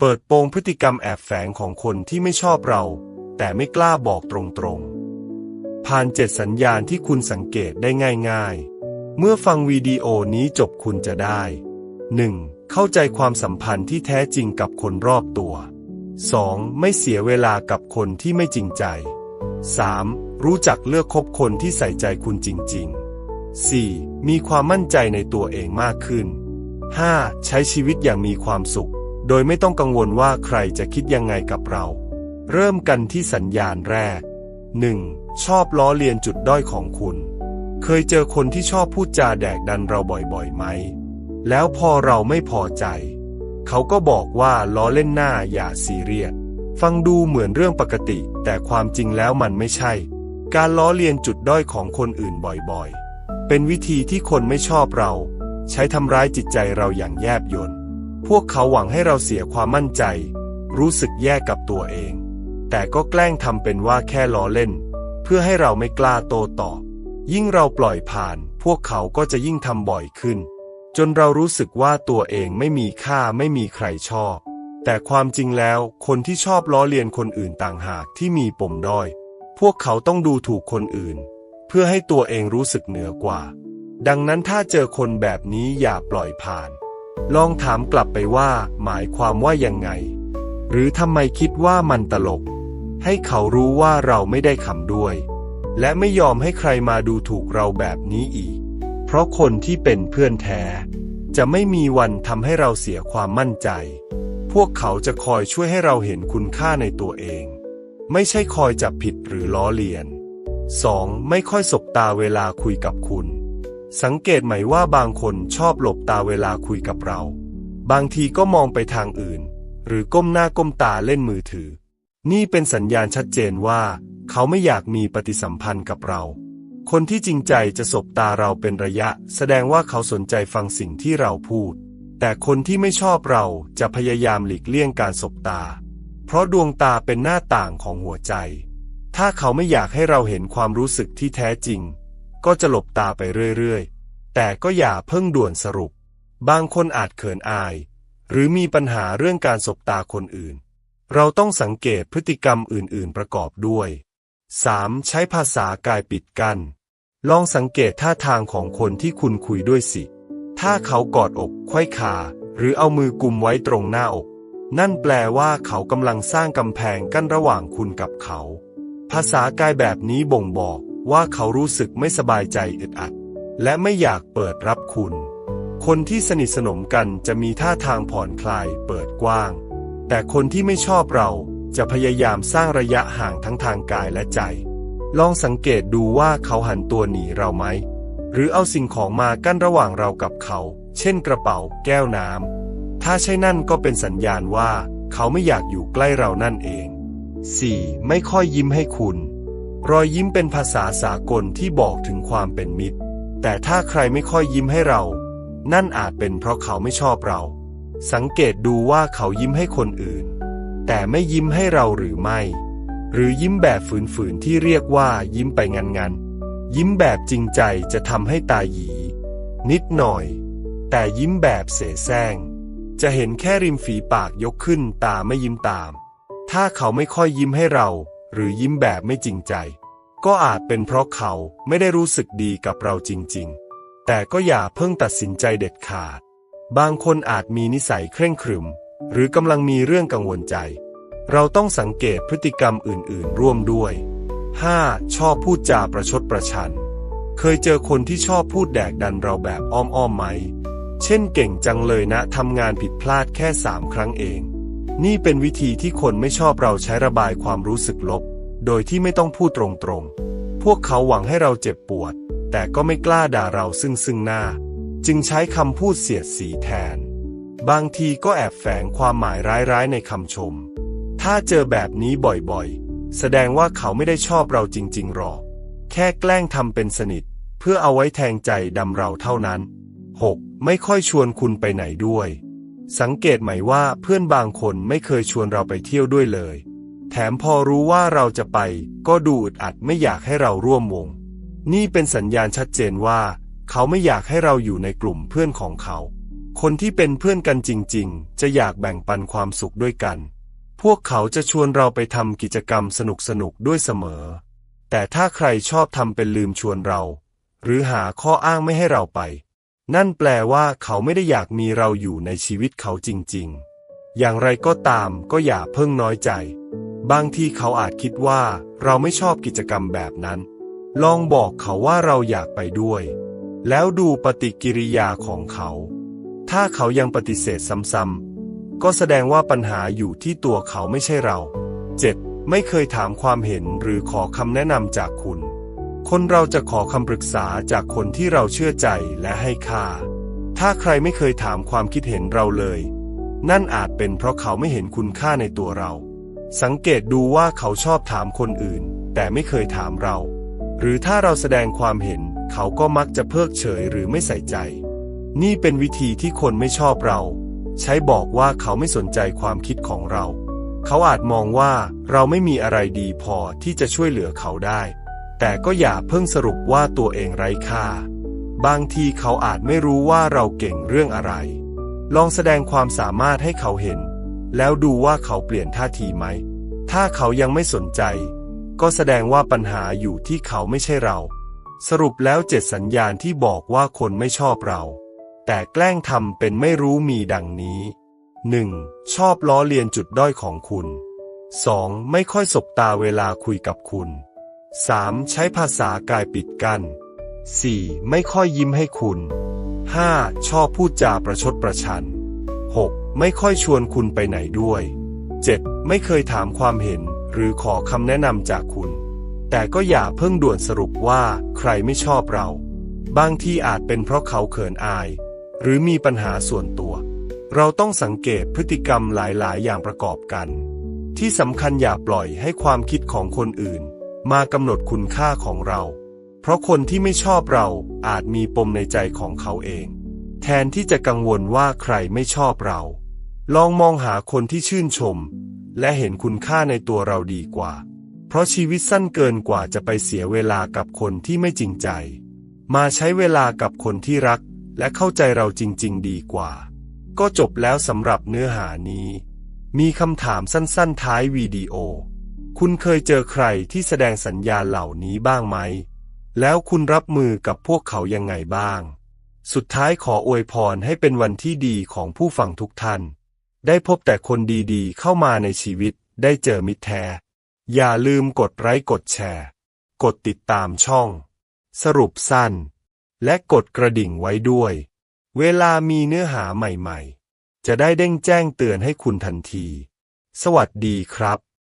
เปิดโปงพฤติกรรมแอบแฝงของคนที่ไม่ชอบเรา แต่ไม่กล้าบอกตรงๆ ผ่านเจ็ดสัญญาณที่คุณสังเกตได้ง่ายๆ เมื่อฟังวิดีโอนี้จบคุณจะได้ 1. เข้าใจความสัมพันธ์ที่แท้จริงกับคนรอบตัว 2. ไม่เสียเวลากับคนที่ไม่จริงใจ 3. รู้จักเลือกคบคนที่ใส่ใจคุณจริงๆ 4. มีความมั่นใจในตัวเองมากขึ้น 5. ใช้ชีวิตอย่างมีความสุข โดยไม่ต้องกังวลว่าใครจะคิดยังไงกับเรา เริ่มกันที่สัญญาณแรก 1. ชอบล้อเลียนจุดด้อยของคุณ เคยเจอคนที่ชอบพูดจาแดกดันเราบ่อยๆไหม แล้วพอเราไม่พอใจ เขาก็บอกว่าล้อเล่นหน้าอย่าซีเรียส ฟังดูเหมือนเรื่องปกติ แต่ความจริงแล้วมันไม่ใช่ การล้อเลียนจุดด้อยของคนอื่นบ่อยๆ เป็นวิธีที่คนไม่ชอบเรา ใช้ทำร้ายจิตใจเราอย่างแยบยล พวกเขาหวังให้เราเสียความมั่นใจ รู้สึกแย่กับตัวเอง แต่ก็แกล้งทำเป็นว่าแค่ล้อเล่น เพื่อให้เราไม่กล้าโตตอบ ยิ่งเราปล่อยผ่าน พวกเขาก็จะยิ่งทำบ่อยขึ้น จนเรารู้สึกว่าตัวเองไม่มีค่าไม่มีใครชอบ แต่ความจริงแล้วคนที่ชอบล้อเลียนคนอื่นต่างหากที่มีปมด้อย พวกเขาต้องดูถูกคนอื่น เพื่อให้ตัวเองรู้สึกเหนือกว่า ดังนั้นถ้าเจอคนแบบนี้อย่าปล่อยผ่าน ลองถามกลับไปว่า หมายความว่ายังไง หรือทำไมคิดว่ามันตลก ให้เขารู้ว่าเราไม่ได้ขำด้วย และไม่ยอมให้ใครมาดูถูกเราแบบนี้อีก เพราะคนที่เป็นเพื่อนแท้ จะไม่มีวันทำให้เราเสียความมั่นใจ พวกเขาจะคอยช่วยให้เราเห็นคุณค่าในตัวเอง ไม่ใช่คอยจับผิดหรือล้อเลียน 2. ไม่ค่อยสบตาเวลาคุยกับคุณ สังเกตไหมว่าบางคนชอบหลบตาเวลาคุยกับเรา บางทีก็มองไปทางอื่น หรือก้มหน้าก้มตาเล่นมือถือ นี่เป็นสัญญาณชัดเจนว่า เขาไม่อยากมีปฏิสัมพันธ์กับเรา คนที่จริงใจจะสบตาเราเป็นระยะ แสดงว่าเขาสนใจฟังสิ่งที่เราพูด แต่คนที่ไม่ชอบเราจะพยายามหลีกเลี่ยงการสบตา เพราะดวงตาเป็นหน้าต่างของหัวใจ ถ้าเขาไม่อยากให้เราเห็นความรู้สึกที่แท้จริง ก็จะหลบตาไปเรื่อยๆ แต่ก็อย่าเพิ่งด่วนสรุป บางคนอาจเขินอาย หรือมีปัญหาเรื่องการสบตาคนอื่น เราต้องสังเกตพฤติกรรมอื่นๆประกอบด้วย 3. ใช้ภาษากายปิดกัน้น ลองสังเกตท่าทางของคนที่คุณคุยด้วยสิ ถ้าเขากอดอกไขว้ขา หรือเอามือกุมไว้ตรงหน้าอก นั่นแปลว่าเขากำลังสร้างกำแพงกั้นระหว่างคุณกับเขา ภาษากายแบบนี้บ่งบอก ว่าเขารู้สึกไม่สบายใจอึดอัด และไม่อยากเปิดรับคุณ คนที่สนิทสนมกันจะมีท่าทางผ่อนคลายเปิดกว้าง แต่คนที่ไม่ชอบเราจะพยายามสร้างระยะห่างทั้งทางกายและใจ ลองสังเกตดูว่าเขาหันตัวหนีเราไหม หรือเอาสิ่งของมากั้นระหว่างเรากับเขา เช่นกระเป๋า แก้วน้ำ ถ้าใช่นั่นก็เป็นสัญญาณว่า เขาไม่อยากอยู่ใกล้เรานั่นเอง 4. ไม่ค่อยยิ้มให้คุณ รอยยิ้มเป็นภาษาสากลที่บอกถึงความเป็นมิตร แต่ถ้าใครไม่ค่อยยิ้มให้เรา นั่นอาจเป็นเพราะเขาไม่ชอบเรา สังเกตดูว่าเขายิ้มให้คนอื่น แต่ไม่ยิ้มให้เราหรือไม่ หรือยิ้มแบบฝืนๆที่เรียกว่ายิ้มไปงันๆ ยิ้มแบบจริงใจจะทำให้ตาหยี นิดหน่อย แต่ยิ้มแบบเสแสร้งจะเห็นแค่ริมฝีปากยกขึ้นตาไม่ยิ้มตาม ถ้าเขาไม่ค่อยยิ้มให้เรา หรือยิ้มแบบไม่จริงใจ ก็อาจเป็นเพราะเขาไม่ได้รู้สึกดีกับเราจริง ๆ แต่ก็อย่าเพิ่งตัดสินใจเด็ดขาด บางคนอาจมีนิสัยเคร่งครึม หรือกำลังมีเรื่องกังวลใจ เราต้องสังเกตพฤติกรรมอื่น ๆ ร่วมด้วย 5. ชอบพูดจาประชดประชัน เคยเจอคนที่ชอบพูดแดกดันเราแบบอ้อมๆไหม เช่นเก่งจังเลยนะทำงานผิดพลาดแค่สามครั้งเอง นี่เป็นวิธีที่คนไม่ชอบเราใช้ระบายความรู้สึกลบ โดยที่ไม่ต้องพูดตรงๆ พวกเขาหวังให้เราเจ็บปวด แต่ก็ไม่กล้าด่าเราซึ่งซึ่งหน้า จึงใช้คำพูดเสียดสีแทน บางทีก็แอบแฝงความหมายร้ายๆในคำชม ถ้าเจอแบบนี้บ่อยๆ แสดงว่าเขาไม่ได้ชอบเราจริงๆหรอก แค่แกล้งทำเป็นสนิท เพื่อเอาไว้แทงใจดำเราเท่านั้น 6. ไม่ค่อยชวนคุณไปไหนด้วย สังเกตไหมว่าเพื่อนบางคนไม่เคยชวนเราไปเที่ยวด้วยเลย แถมพอรู้ว่าเราจะไป ก็ดูอึดอัดไม่อยากให้เราร่วมวง นี่เป็นสัญญาณชัดเจนว่า เขาไม่อยากให้เราอยู่ในกลุ่มเพื่อนของเขา คนที่เป็นเพื่อนกันจริง ๆ จะอยากแบ่งปันความสุขด้วยกัน พวกเขาจะชวนเราไปทำกิจกรรมสนุกๆด้วยเสมอ แต่ถ้าใครชอบทำเป็นลืมชวนเรา หรือหาข้ออ้างไม่ให้เราไป นั่นแปลว่าเขาไม่ได้อยากมีเราอยู่ในชีวิตเขาจริงๆ อย่างไรก็ตามก็อย่าเพิ่งน้อยใจ บางทีเขาอาจคิดว่าเราไม่ชอบกิจกรรมแบบนั้น ลองบอกเขาว่าเราอยากไปด้วย แล้วดูปฏิกิริยาของเขา ถ้าเขายังปฏิเสธซ้ำๆ ก็แสดงว่าปัญหาอยู่ที่ตัวเขาไม่ใช่เรา 7. ไม่เคยถามความเห็นหรือขอคำแนะนำจากคุณ คนเราจะขอคำปรึกษาจากคนที่เราเชื่อใจและให้ค่า ถ้าใครไม่เคยถามความคิดเห็นเราเลย นั่นอาจเป็นเพราะเขาไม่เห็นคุณค่าในตัวเรา สังเกตดูว่าเขาชอบถามคนอื่น แต่ไม่เคยถามเรา หรือถ้าเราแสดงความเห็น เขาก็มักจะเพิกเฉยหรือไม่ใส่ใจ นี่เป็นวิธีที่คนไม่ชอบเรา ใช้บอกว่าเขาไม่สนใจความคิดของเรา เขาอาจมองว่าเราไม่มีอะไรดีพอที่จะช่วยเหลือเขาได้ แต่ก็อย่าเพิ่งสรุปว่าตัวเองไร้ค่า บางทีเขาอาจไม่รู้ว่าเราเก่งเรื่องอะไร ลองแสดงความสามารถให้เขาเห็น แล้วดูว่าเขาเปลี่ยนท่าทีไหม ถ้าเขายังไม่สนใจ ก็แสดงว่าปัญหาอยู่ที่เขาไม่ใช่เรา สรุปแล้วเจ็ดสัญญาณที่บอกว่าคนไม่ชอบเรา แต่แกล้งทำเป็นไม่รู้มีดังนี้ 1. ชอบล้อเลียนจุดด้อยของคุณ 2. ไม่ค่อยสบตาเวลาคุยกับคุณ 3. ใช้ภาษากายปิดกัน 4. ไม่ค่อยยิ้มให้คุณ 5. ชอบพูดจาประชดประชัน 6. ไม่ค่อยชวนคุณไปไหนด้วย 7. ไม่เคยถามความเห็น หรือขอคำแนะนำจากคุณ แต่ก็อย่าเพิ่งด่วนสรุปว่าใครไม่ชอบเรา บางที่อาจเป็นเพราะเขาเขินอาย หรือมีปัญหาส่วนตัว เราต้องสังเกตพฤติกรรมหลาย ๆ อย่างประกอบกัน ที่สำคัญอย่าปล่อยให้ความคิดของคนอื่น มากำหนดคุณค่าของเรา เพราะคนที่ไม่ชอบเราอาจมีปมในใจของเขาเอง แทนที่จะกังวลว่าใครไม่ชอบเรา ลองมองหาคนที่ชื่นชม และเห็นคุณค่าในตัวเราดีกว่า เพราะชีวิตสั้นเกินกว่าจะไปเสียเวลากับคนที่ไม่จริงใจ มาใช้เวลากับคนที่รัก และเข้าใจเราจริง ๆ ดีกว่า ก็จบแล้วสำหรับเนื้อหานี้ มีคำถามสั้น ๆ ท้ายวิดีโอ คุณเคยเจอใครที่แสดงสัญญาณเหล่านี้บ้างไหม แล้วคุณรับมือกับพวกเขายังไงบ้าง สุดท้ายขออวยพรให้เป็นวันที่ดีของผู้ฟังทุกท่าน ได้พบแต่คนดีๆ เข้ามาในชีวิต ได้เจอมิตรแท้ อย่าลืมกดไลค์กดแชร์ กดติดตามช่อง สรุปสั้น และกดกระดิ่งไว้ด้วย เวลามีเนื้อหาใหม่ๆ จะได้เด้งแจ้งเตือนให้คุณทันที สวัสดีครับ